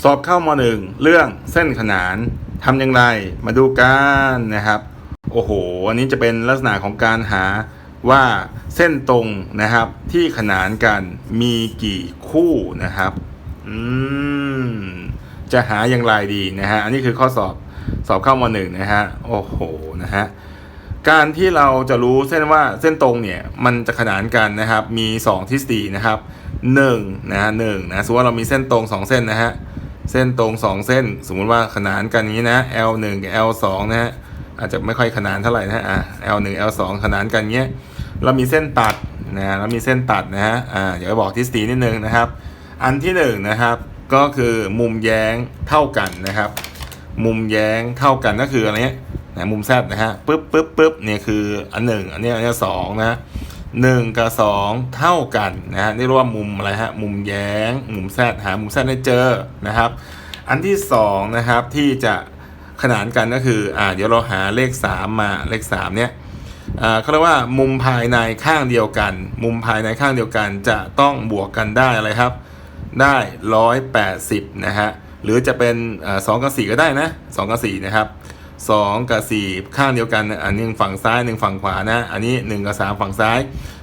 สอบเข้ามหนึ่งเรื่องเส้นขนานทำอย่างไรมาดูกันนะครับ โอ้โห อันนี้จะเป็นลักษณะของการหาว่าเส้นตรงนะครับ ที่ขนานกันมีกี่คู่นะครับอืมจะหาอย่างไรดีนะฮะอันนี้คือข้อสอบสอบเข้ามหนึ่งนะฮะโอ้โหนะฮะการที่เราจะรู้เส้นว่าเส้นตรงเนี่ยมันจะขนานกันนะครับ มี 2 ทฤษฎีนะครับ1นะฮะหนึ่งนะสมมติว่าเรามีเส้นตรง 2 เส้นนะฮะ เส้นตรง 2 เส้น สมมุติว่าขนานกันนี้นะ L 1 กับ L 2 นะฮะอาจจะไม่ค่อยขนานเท่าไหร่นะฮะอะ L 1 L 2 ขนานกันเงี้ยเรามีเส้นตัดนะเรามีเส้นตัดนะฮะอ่าเดี๋ยวบอกทฤษฎีนิดนึงนะครับ อันที่หนึ่งนะครับก็คือมุมแย้งเท่ากันนะครับ มุมแย้งเท่ากันก็คืออะไรเนี้ยนะมุมแซดนะฮะปึ๊บปึ๊บปึ๊บเนี่ยคืออันหนึ่งอันนี้อันนี้สองนะ หนึ่งกับสองเท่ากันนะฮะนี่เรียกว่ามุมอะไรฮะมุมแย้ง มุมแซดหามุมแซดให้เจอนะครับ อันที่สองนะครับที่จะขนานกันก็คืออ่าเดี๋ยวเราหาเลขสามมาเลขสามเนี่ยอ่าเขาเรียกว่ามุมภายในข้างเดียวกัน มุมภายในข้างเดียวกันจะต้องบวกกันได้อะไรครับ ได้ร้อยแปดสิบนะฮะหรือจะเป็นสองกับสี่ก็ได้นะสองกับสี่นะครับ สองกับสี่ข้างเดียวกันอันหนึงฝั่งซ้ายหนึ่งฝั่งขวานะ อันนี้หนึ่งกับสามฝั่งซ้าย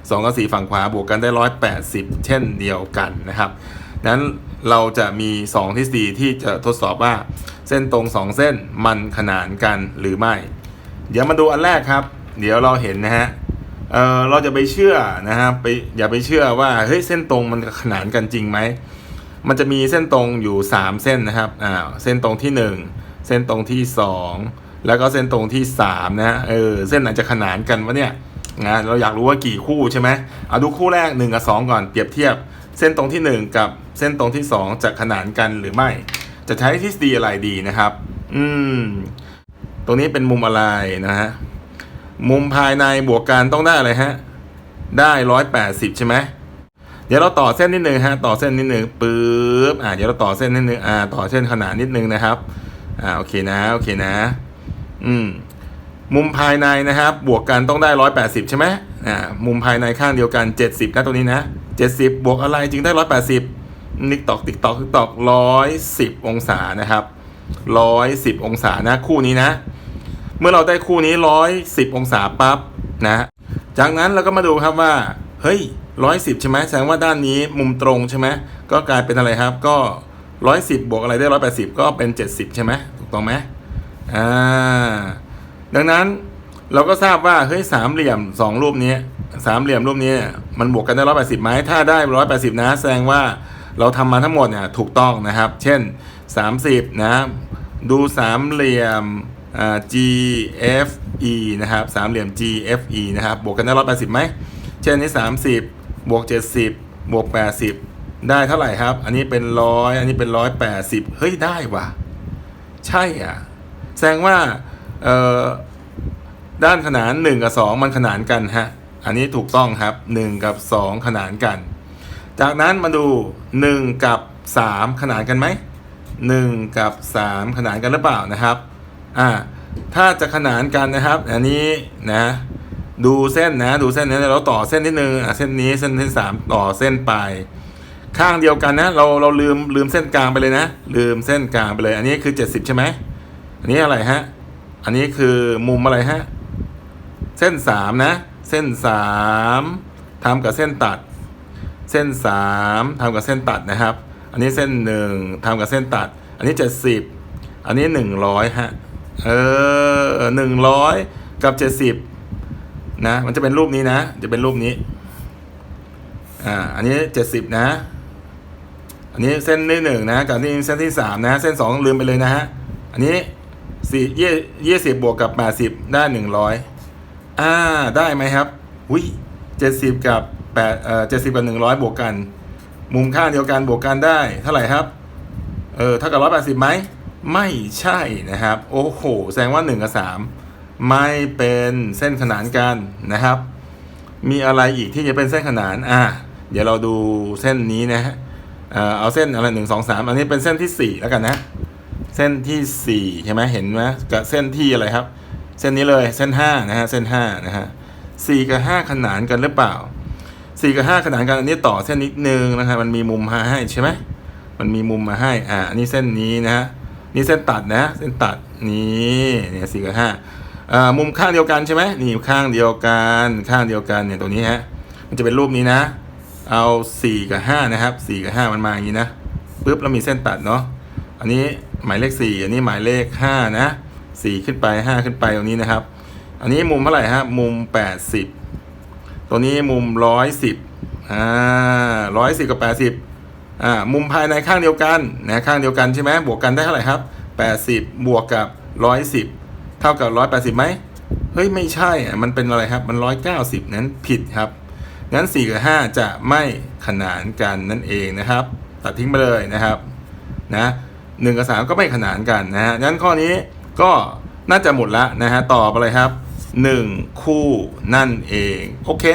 สองกับสี่ฝั่งขวาบวกกันได้ร้อยแปดสิบเช่นเดียวกันนะครับนั้นเราจะมีสองทฤษฎีที่จะทดสอบว่า เส้นตรงสองเส้นมันขนานกันหรือไม่ เดี๋ยวมาดูอันแรกครับ เดี๋ยวเราเห็นนะฮะเออเราจะไปเชื่อนะฮะไปอย่าไปเชื่อว่าเฮ้ยเส้นตรงมันขนานกันจริงไหมมันจะมีเส้นตรงอยู่ 3 เส้นนะครับอ่าเส้นตรงที่ 1 เส้นตรงที่ 2 แล้วก็เส้นตรงที่3นะฮะเออเส้นไหนจะขนานกันวะเนี่ยนะเราอยากรู้ว่ากี่คู่ใช่ไหมเอาดูคู่แรก 1 กับ 2 ก่อนเปรียบเทียบ เส้นตรงที่ 1 กับเส้นตรงที่ 2 จะขนานกันหรือไม่ จะใช้ทฤษฎีอะไรดีนะครับ อืม ตรงนี้เป็นมุมอะไรนะฮะมุมภายในบวกกันต้องได้อะไรฮะได้ร้อยแปดสิบใช่ไหมเดี๋ยวเราต่อเส้นนิดนึงฮะต่อเส้นนิดนึงปึ๊บอ่าเดี๋ยวเราต่อเส้นนิดนึงอ่าต่อเส้นขนาดนิดนึงนะครับอ่าโอเคนะโอเคนะ อืมมุมภายในนะครับ บวกกันต้องได้ร้อยแปดสิบใช่ไหมอ่ามุมภายในข้างเดียวกันเจ็ดสิบนะตรงนี้นะเจ็ดสิบบวกอะไรจึงได้ร้อยแปดสิบนิกตอกติ๊กตอกติ๊กตอกร้อยสิบองศานะครับร้อยสิบองศานะคู่นี้นะ เมื่อเราได้คู่นี้ร้อยสิบองศาปั๊บนะ จากนั้นเราก็มาดูครับว่า เฮ้ยร้อยสิบใช่ไหมแสดงว่าด้านนี้มุมตรงใช่ไหมก็กลายเป็นอะไรครับ ก็ร้อยสิบบวกอะไรได้ร้อยแปดสิบก็เป็นเจ็ดสิบใช่ไหมถูกต้องไหม อ่าดังนั้นเราก็ทราบว่าเฮ้ยสามเหลี่ยมสองรูปนี้สามเหลี่ยมรูปนี้มันบวกกันได้ร้อยแปดสิบไหมถ้าได้ร้อยแปดสิบนะแสดงว่าเราทำมาทั้งหมดเนี่ยถูกต้องนะครับ เช่นสามสิบนะดูสามเหลี่ยมอ่า GFE นะครับสามเหลี่ยม GFE นะครับบวกกันได้ร้อยแปดสิบไหมเช่นนี้สามสิบบวกเจ็ดสิบบวกแปดสิบได้เท่าไหร่ครับ อันนี้เป็นร้อยอันนี้เป็นร้อยแปดสิบเฮ้ยได้ว่ะ ใช่อะ แสดงว่าด้านขนานหนึ่งกับสองมันขนานกันฮะ อันนี้ถูกต้องครับหนึ่งกับสองขนานกัน จากนั้นมาดูหนึ่งกับสามขนานกันไหมหนึ่งกับสามขนานกันหรือเปล่านะครับ อ่า ถ้าจะขนานกันนะครับ อันนี้นะ ดูเส้นนะ ดูเส้นนี้เราต่อเส้นนิดนึงอะเส้นนี้เส้นที่สามต่อเส้นไป ข้างเดียวกันนะ เราเราลืมลืมเส้นกลางไปเลยนะ ลืมเส้นกลางไปเลย อันนี้คือเจ็ดสิบใช่ไหม อันนี้อะไรฮะ อันนี้คือมุมอะไรฮะ เส้นสามนะ เส้นสามทำกับเส้นตัด เส้นสามทำกับเส้นตัดนะครับ อันนี้เส้นหนึ่งทำกับเส้นตัด อันนี้เจ็ดสิบอันนี้หนึ่งร้อยฮะ เออหนึ่งร้อยกับเจ็ดสิบนะ มันจะเป็นรูปนี้นะ จะเป็นรูปนี้ อ่า อันนี้เจ็ดสิบนะ อันนี้เส้นที่หนึ่งนะ กับนี่เส้นที่สามนะ เส้นสองลืมไปเลยนะฮะ อันนี้ สี่ยี่ยี่สิบบวกกับแปดสิบได้หนึ่งร้อยอ่าได้ไหมครับอุ้ยเจ็ดสิบกับแปดเอ่อเจ็ดสิบกับหนึ่งร้อยบวกกัน มุมข้าเดียวกันบวกกันได้ เท่าไหร่ครับเออเท่ากับร้อยแปดสิบไหมไม่ใช่นะครับ โอ้โห แสดงว่าหนึ่งกับสามไม่เป็นเส้นขนานกันนะครับ มีอะไรอีกที่จะเป็นเส้นขนานอ่าเดี๋ยวเราดูเส้นนี้นะฮะเอ่อเอาเส้นอะไรหนึ่งสองสามอันนี้เป็นเส้นที่สี่แล้วกันนะ เส้นที่สี่ใช่ไหมเห็นไหมกับเส้นที่อะไรครับ เส้นนี้เลยเส้นห้านะฮะเส้นห้านะฮะสี่กับห้าขนานกันหรือเปล่าสี่กับห้าขนานกันอันนี้ต่อเส้นนิดนึงนะครับมันมีมุมห้าให้ใช่ไหมมันมีมุมมาให้อ่าอันนี้เส้นนี้นะฮะนี่เส้นตัดนะ เส้นตัดนี่เนี่ยสี่กับห้าอ่ามุมข้างเดียวกันใช่ไหมนี่ข้างเดียวกันข้างเดียวกันเนี่ยตัวนี้ฮะมันจะเป็นรูปนี้นะ เอาสี่กับห้านะครับสี่กับห้ามันมาอย่างนี้นะปุ๊บแล้วมีเส้นตัดเนาะอันนี้ หมายเลขสี่อันนี้หมายเลขห้านะสี่ขึ้นไปห้าขึ้นไปตรงนี้นะครับ อันนี้มุมเท่าไหร่ฮะมุมแปดสิบตัวนี้มุมร้อยสิบอ่าร้อยสิบกับแปดสิบอ่ามุมภายในข้างเดียวกันนะข้างเดียวกันใช่ไหมบวกกันได้เท่าไหร่ครับแปดสิบบวกกับร้อยสิบเท่ากับร้อยแปดสิบไหมเฮ้ยไม่ใช่อะมันเป็นอะไรครับมันร้อยเก้าสิบนั้นผิดครับงั้นสี่กับห้าจะไม่ขนานกันนั่นเองนะครับ ตัดทิ้งไปเลยนะครับนะ หนึ่งกับสามก็ไม่ขนานกันนะฮะงั้นข้อนี้ก็น่าจะหมดละนะฮะตอบอะไรครับหนึ่งคู่นั่นเอง โอเค